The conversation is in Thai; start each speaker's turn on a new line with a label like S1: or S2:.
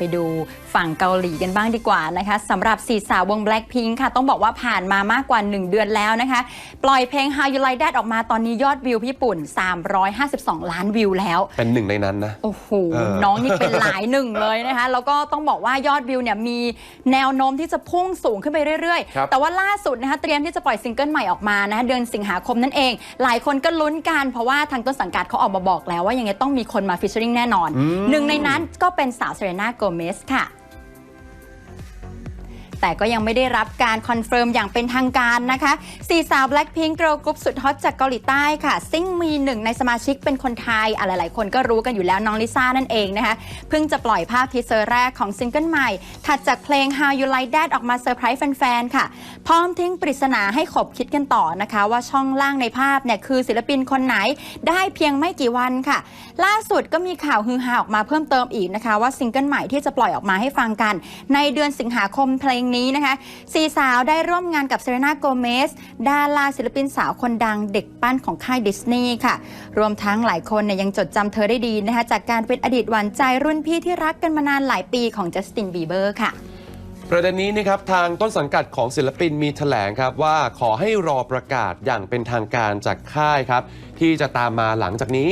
S1: ไปดูฝั่งเกาหลีกันบ้างดีกว่านะคะสำหรับสี่สาววง Blackpink ค่ะ ต้องบอกว่าผ่านมามากกว่า 1 เดือนแล้วนะคะ ปล่อยเพลง How You Like That ออกมาตอนนี้ยอดวิวญี่ปุ่น 352 ล้านวิวแล้ว
S2: เป็นหนึ่งในนั้นนะ
S1: โอ้โห
S2: เออ
S1: น้องนี่เป็นหลายหนึ่งเลยนะคะ แล้วก็ต้องบอกว่ายอดวิวเนี่ยมีแนวโน้มที่จะพุ่งสูงขึ้นไปเรื่อย
S2: ครับ
S1: ๆแต่ว่าล่าสุดนะคะเตรียมที่จะปล่อยซิงเกิลใหม่ออกมานะคะเดือนสิงหาคมนั่นเอง หลายคนก็ลุ้นกันเพราะว่าทางต้นสังกัดเขาออกมาบอกแล้วว่ายังไงต้องมีคนมาฟิชเชอริงแน่นอนหนึ่งในนั้นก็เป็นสาวเซเรนาโกเมสค่ะ แต่ก็ยังไม่ได้รับการคอนเฟิร์มอย่างเป็นทางการนะคะสี่สาว Blackpink Girl Group สุดฮอตจากเกาหลีใต้ค่ะ ซึ่งมีหนึ่งในสมาชิกเป็นคนไทยอะหลาย ๆ คนก็รู้กันอยู่แล้วน้องลิซ่านั่นเองนะคะ เพิ่งจะปล่อยภาพทีเซอร์แรกของซิงเกิลใหม่ ถัดจากเพลง How You Like That ออกมาเซอร์ไพรส์แฟน ๆ ค่ะ พร้อมทิ้งปริศนาให้ขบคิดกันต่อนะคะ ว่าช่องล่างในภาพเนี่ยคือศิลปินคนไหนได้เพียงไม่กี่วันค่ะ ล่าสุดก็มีข่าวฮือฮาออกมาเพิ่มเติมอีกนะคะ ว่าซิงเกิลใหม่ที่จะปล่อยออกมาให้ฟังกัน ในเดือนสิงหาคมเพลงนี้นะคะสี่สาวได้ร่วมงานกับเซเรนาโกเมสดาราศิลปินสาวคนดังเด็กปั้นของค่ายดิสนีย์ค่ะ รวมทั้งหลายคนเนี่ยยังจดจำเธอได้ดีนะคะ จากการเป็นอดีตหวานใจรุ่นพี่ที่รักกันมานานหลายปีของจัสตินบีเบอร์ค่ะ
S2: ประเด็นนี้นะครับทางต้นสังกัดของศิลปินมีแถลงครับว่าขอให้รอประกาศอย่างเป็นทางการจากค่ายครับ ที่จะตามมาหลังจากนี้